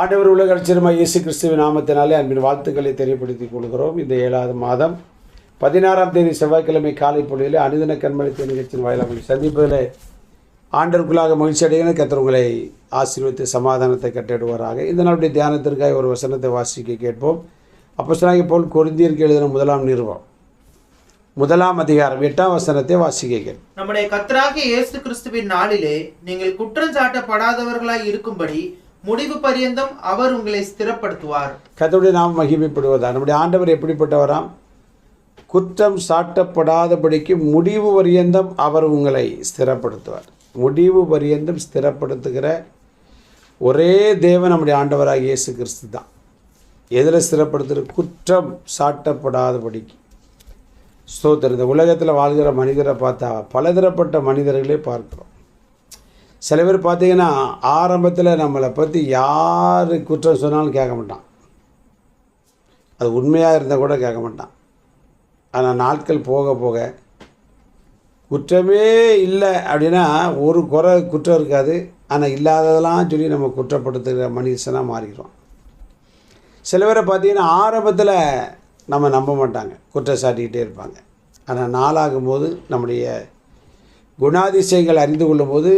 ஆண்டவர் உலக அச்சிரமா இயேசு கிறிஸ்துவின் நாமத்தினாலே அன்பின் வாழ்த்துக்களை தெரியப்படுத்திக் கொள்கிறோம். இந்த ஏழாவது மாதம் பதினாறாம் தேதி செவ்வாய்க்கிழமை காலை பொழுதில் அனுதின கண்மணித்த நிகழ்ச்சியின் வாயிலாக உங்களை சந்திப்பதில் ஆண்டருக்குள்ளாக மகிழ்ச்சி அடைகிற கத்தர் உங்களை ஆசீர்வதித்து சமாதானத்தை கட்டிடுவாராக. இந்த நாளுடைய தியானத்திற்காக ஒரு வசனத்தை வாசிக்க கேட்போம். அப்போ போல் கொருந்தியருக்கு எழுதின முதலாம் நிறுவம் முதலாம் அதிகாரம் எட்டாம் வசனத்தை வாசிக்க நம்முடைய கர்த்தராகிய இயேசு கிறிஸ்துவின் நாளிலே நீங்கள் குற்றம் சாட்டப்படாதவர்களாய் இருக்கும்படி முடிவு பரியந்தம் அவர் உங்களை ஸ்திரப்படுத்துவார். கத்தருடைய நாம் மகிமைப்படுவதா நம்முடைய ஆண்டவர் எப்படிப்பட்டவராம்? குற்றம் சாட்டப்படாதபடிக்கு முடிவு பரியந்தம் அவர் உங்களை ஸ்திரப்படுத்துவார். முடிவு பரியந்தம் ஸ்திரப்படுத்துகிற ஒரே தேவன் நம்முடைய ஆண்டவராக இயேசு கிறிஸ்து தான். எதில் ஸ்திரப்படுத்துகிற குற்றம் சாட்டப்படாதபடிக்கு. ஸ்தோத்திரம். இந்த உலகத்தில் வாழ்கிற மனிதரை பார்த்தா பலதரப்பட்ட மனிதர்களே பார்க்குறோம். சில பேர் பார்த்தீங்கன்னா ஆரம்பத்தில் நம்மளை பற்றி யார் குற்றம் சொன்னாலும் கேட்க மாட்டான். அது உண்மையாக இருந்தால் கூட கேட்க மாட்டான். ஆனால் நாட்கள் போக போக குற்றமே இல்லை அப்படின்னா ஒரு குறை குற்றம் இருக்காது. ஆனால் இல்லாததெல்லாம் சொல்லி நம்ம குற்றப்படுத்துகிற மனுஷனாக மாறிடுறோம். சில பேரை பார்த்தீங்கன்னா ஆரம்பத்தில் நம்ம நம்ப மாட்டாங்க. குற்றம் சாட்டிக்கிட்டே இருப்பாங்க. ஆனால் நாளாகும்போது நம்முடைய குணாதிசயங்கள் அறிந்து கொள்ளும்போது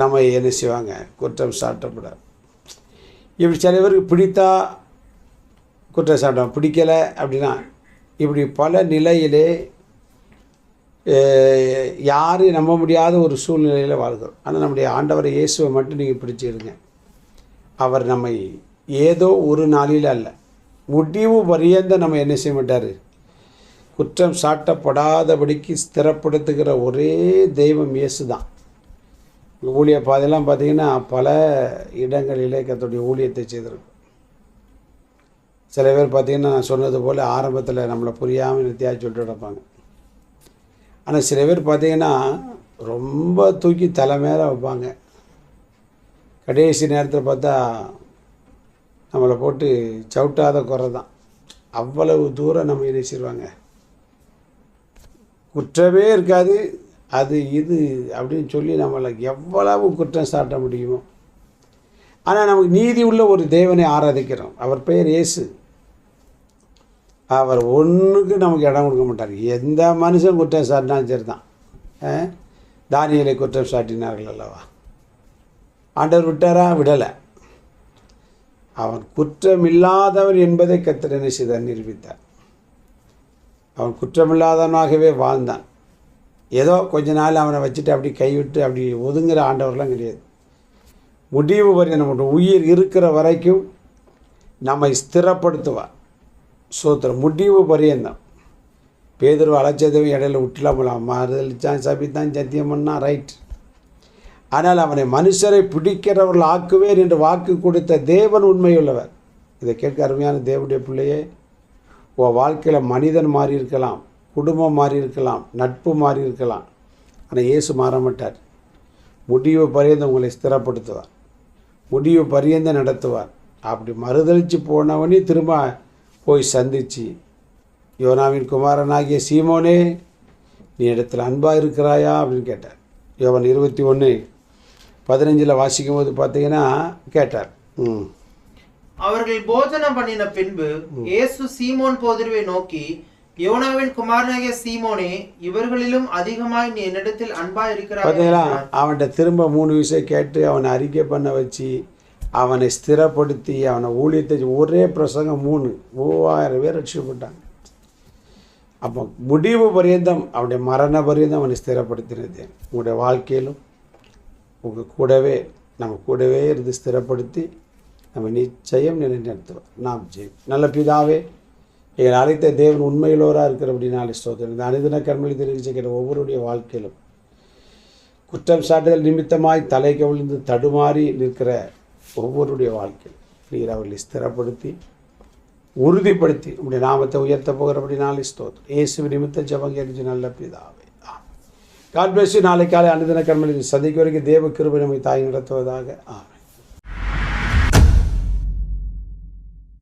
நம்ம என்ன செய்வாங்க? குற்றம் சாட்டப்படாது. இப்படி சில பேருக்கு பிடித்தா குற்றம் சாட்டம் பிடிக்கலை அப்படின்னா இப்படி பல நிலையிலே யாரும் யாரையும் நம்ப முடியாத ஒரு சூழ்நிலையில் வாழ்கிறோம். ஆனால் நம்முடைய ஆண்டவரை இயேசுவை மட்டும் நீங்கள் பிடிச்சிடுங்க அவர் நம்மை ஏதோ ஒரு நாளில் அல்ல முடிவு பரியந்த நம்ம என்ன செய்ய மாட்டார்? குற்றம் சாட்டப்படாதபடிக்கு ஸ்திரப்படுத்துகிற ஒரே தெய்வம் இயேசு தான் ஊழிய பாதையெல்லாம் பார்த்தீங்கன்னா பல இடங்களிலே கத்தோடைய ஊழியத்தை செய்திருக்கும். சில பேர் பார்த்தீங்கன்னா நான் சொன்னது போல் ஆரம்பத்தில் நம்மளை புரியாமல் நித்தியாக சொல்லிட்டு நடப்பாங்க. ஆனால் சில பேர் பார்த்தீங்கன்னா ரொம்ப தூக்கி தலை மேலே வைப்பாங்க. கடைசி நேரத்தில் பார்த்தா நம்மளை போட்டு சவுட்டாத குறை தான் அவ்வளவு தூரம் நம்ம என்ன செய்வாங்க குற்றமே இருக்காது அது இது அப்படின்னு சொல்லி நம்மளை எவ்வளவு குற்றம் சாட்ட முடியுமோ. ஆனால் நமக்கு நீதி உள்ள ஒரு தேவனை ஆராதிக்கிறோம். அவர் பெயர் இயேசு. அவர் ஒன்றுக்கு நமக்கு இடம் கொடுக்க மாட்டார். எந்த மனுஷன் குற்றம் சாட்டினாலும் சரி தான் தானியலை குற்றம் சாட்டினார்கள் அல்லவா? ஆண்டவர் விட்டாரா? விடலை. அவன் குற்றமில்லாதவன் என்பதை கத்திரனை செய்தார்? நிரூபித்தார். அவன் குற்றமில்லாதவனாகவே வாழ்ந்தான். ஏதோ கொஞ்ச நாள் அவனை வச்சுட்டு அப்படி கைவிட்டு அப்படி ஒதுங்குற ஆண்டவர்லாம் கிடையாது. முடிவு வரை நம்ம உயிர் இருக்கிற வரைக்கும் நம்மை ஸ்திரப்படுத்துவார். சோத்திரம். முடிவு பரியந்தம் பேதர்வு அழைச்சதும் இடையில விட்டுலாமலாம் மறுதளித்தான் சபித்தான் சத்தியம் பண்ணான் ரைட் ஆனால் அவனை மனுஷரை பிடிக்கிறவர்கள் ஆக்குவேன் என்று வாக்கு கொடுத்த தேவன் உண்மையுள்ளவர். இதை கேட்க அருமையான தேவனுடைய பிள்ளையே உன் வாழ்க்கையில் மனிதன் மாறி இருக்கலாம். குடும்பம் மாறி இருக்கலாம் நட்பு மாறி இருக்கலாம். ஆனால் இயேசு மாற மாட்டார் முடிவு பரியந்த உங்களை ஸ்திரப்படுத்துவார். முடிவு பரியந்த நடத்துவார். அப்படி மறுதளித்து போனவனே திரும்ப போய் சந்தித்து யோனாவின் குமாரனாகிய சீமோனே நீ இடத்துல அன்பாக இருக்கிறாயா? அப்படின்னு கேட்டார். யோவன் இருபத்தி ஒன்று பதினஞ்சில் வாசிக்கும் போது பார்த்தீங்கன்னா கேட்டார். ம். அவர்கள் போஜனம் பண்ணின பின்பு இயேசு சீமோன் போதருவை நோக்கி யோனாவின் குமாரனாகிய சீமோனே இவர்களிலும் அதிகமாய் நீ என்னிடத்தில் அன்பா பார்த்தீங்களா அவன்கிட்ட திரும்ப மூணு விஷயம் கேட்டு அவனை அறிக்கை பண்ண வச்சு அவனை ஸ்திரப்படுத்தி அவனை ஊழியத்தை ஒரே பிரசங்கம் மூணு. மூவாயிரம் பேர் ரட்சிக்கப்பட்டாங்க. அப்போ முடிவு பரியந்தம் அவனுடைய மரண பரியந்தம் அவனை ஸ்திரப்படுத்தினது. உங்களுடைய வாழ்க்கையிலும் உங்கள் கூடவே நம்ம கூடவே இருந்து ஸ்திரப்படுத்தி நம்ம நிச்சயம் நிலைநிறுத்துவோம். நாம் ஜெயம் நல்ல பிதாவே எங்கள் அழைத்த தேவன் உண்மையிலோராக இருக்கிற அப்படின்னாலே ஸ்தோத்திரம். இந்த அனுதின கண்மொழி தெரிவிச்சுக்கிற ஒவ்வொருடைய வாழ்க்கையிலும் குற்றம் சாட்டுதல் நிமித்தமாய் தலை கவிழ்ந்து தடுமாறி நிற்கிற ஒவ்வொருடைய வாழ்க்கையில் நீர் அவர்களை ஸ்திரப்படுத்தி உறுதிப்படுத்தி உடைய நாமத்தை உயர்த்த போகிறபடினாலே ஸ்தோத்திரம். இயேசு நிமித்த ஜபம் கேட்டு நல்ல பிதாவே. காட் பிளஸ் நாளை காலை அனுதின கண்மொழி சந்திக்க வரைக்கும் தேவ கிருபை நம்மை தாய் நடத்துவதாக. ஆ